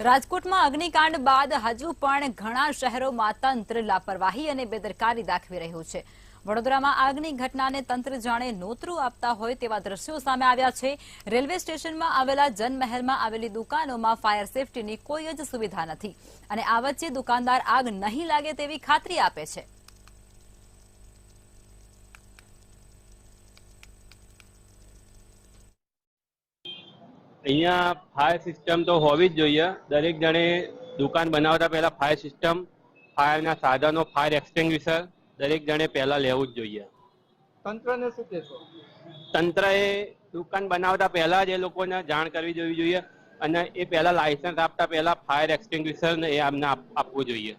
રાજકોટમાં અગ્નિકાંડ બાદ હજુ પણ ઘણા શહેરોમાં તંત્ર લાપરવાહી અને બેદરકારી દાખવી રહ્યું છે. વડોદરામાં આગની ઘટનાને તંત્ર જાણે નોતરું આપતા હોય તેવા દ્રશ્યો સામે આવ્યા છે. રેલવે સ્ટેશનમાં આવેલા જનમહેલમાં આવેલી દુકાનોમાં ફાયર સેફટીની કોઈ જ સુવિધા નથી અને આ વચ્ચે દુકાનદાર આગ નહીં લાગે તેવી ખાતરી આપે છે. અહીંયા ફાયર સિસ્ટમ તો હોવી જ જોઈએ. દરેક જણે દુકાન બનાવતા પહેલા ફાયર સિસ્ટમ ફાયરના સાધનો ફાયર એક્સટિંગ્વિશર દરેક જણે પહેલા લેવું જ જોઈએ. તંત્રને શું કહેશો? તંત્રએ દુકાન બનાવતા પહેલા જ એ લોકોને જાણ કરવી જોવી જોઈએ અને એ પહેલા લાયસન્સ આપતા પહેલા ફાયર એક્સટિંગ્વિશર એ આમને આપવું જોઈએ.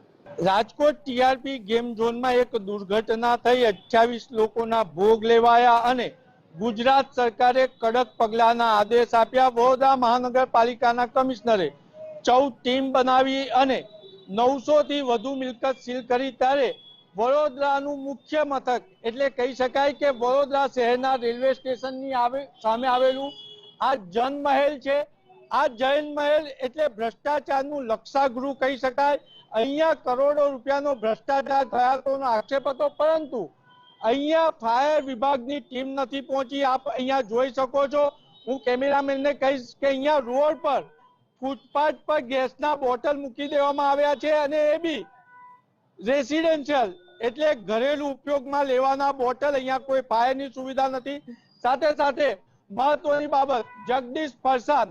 રાજકોટ ટીઆરપી ગેમ ઝોનમાં એક દુર્ઘટના થઈ. અઠ્યાવીસ લોકોના ભોગ લેવાયા અને ગુજરાત સરકારે કડક પગલાંના આદેશ આપ્યા વડોદરા મહાનગરપાલિકાના કમિશનરે. ચૌદ ટીમ બનાવી અને નવસો થી વધુ મિલકત સીલ કરી ત્યારે વડોદરાનું મુખ્ય મથક, એટલે કહી શકાય કે વડોદરા શહેરના રેલવે સ્ટેશનની આવે, સામે આવેલું આ જનમહેલ છે. આ જૈન મહેલ એટલે ભ્રષ્ટાચારનું લક્ષાગૃહ કહી શકાય. અહીંયા કરોડો રૂપિયાનો ભ્રષ્ટાચાર થયા હોવાનો આક્ષેપ હતો પરંતુ અહીંયા ફાયર વિભાગની ટીમ નથી પહોંચી. આપ અહીંયા જોઈ શકો છો. હું કેમેરામેનને કહીશ કે અહીંયા રોડ પર ફૂટપાથ પર ગેસના બોટલ મૂકી દેવામાં આવ્યા છે અને એ બી રેસિડેન્શિયલ એટલે ઘરેલું ઉપયોગમાં લેવાના બોટલ. અહીંયા કોઈ ફાયરની સુવિધા નથી. સાથે સાથે મહત્વની બાબત, જગદીશ ફરસાન.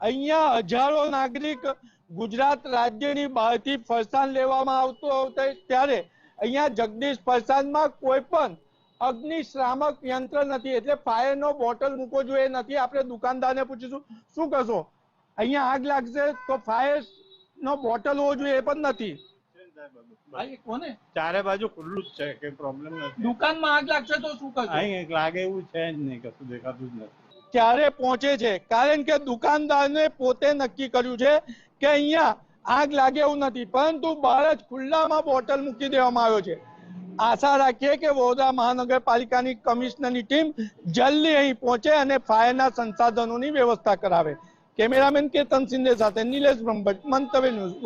અહીંયા હજારો નાગરિક ગુજરાત રાજ્યની બહારથી ફરસાણ લેવામાં આવતો ત્યારે અહીંયા જગદીશ ફરસાણમાં કોઈ પણ અગ્નિશ્રામક યંત્ર નથી. એટલે ફાયરનો બોટલ મૂકવો જોઈએ નથી. આપણે દુકાનદારને પૂછીશું શું કહેશો અહીંયા આગ લાગશે તો ફાયર નો બોટલ હોવો જોઈએ એ પણ નથી. ચારે બાજુ ખુલ્લું જ છે કે પ્રોબ્લેમ નથી. દુકાનમાં આગ લાગશે તો શું કરશો? અહીં લાગે એવું છે જ નહીં કશું દેખાતું જ નથી. ક્યારે પહોંચે છે? કારણ કે દુકાનદારને પોતે નક્કી કર્યું છે કે અહીંયા આગ લાગે એવું નથી, પરંતુ બહાર જ ખુલ્લામાં બોટલ મૂકી દેવામાં આવ્યો છે. આશા રાખીએ કે વડોદરા મહાનગરપાલિકાની કમિશનરની ટીમ જલ્દી અહીં પહોંચે અને ફાયરના સંસાધનોની વ્યવસ્થા કરાવે. કેમેરામેન કેતન શિંદે સાથે નિલેશ બ્રહ્મભટ્ટ, મંતવ્ય ન્યૂઝ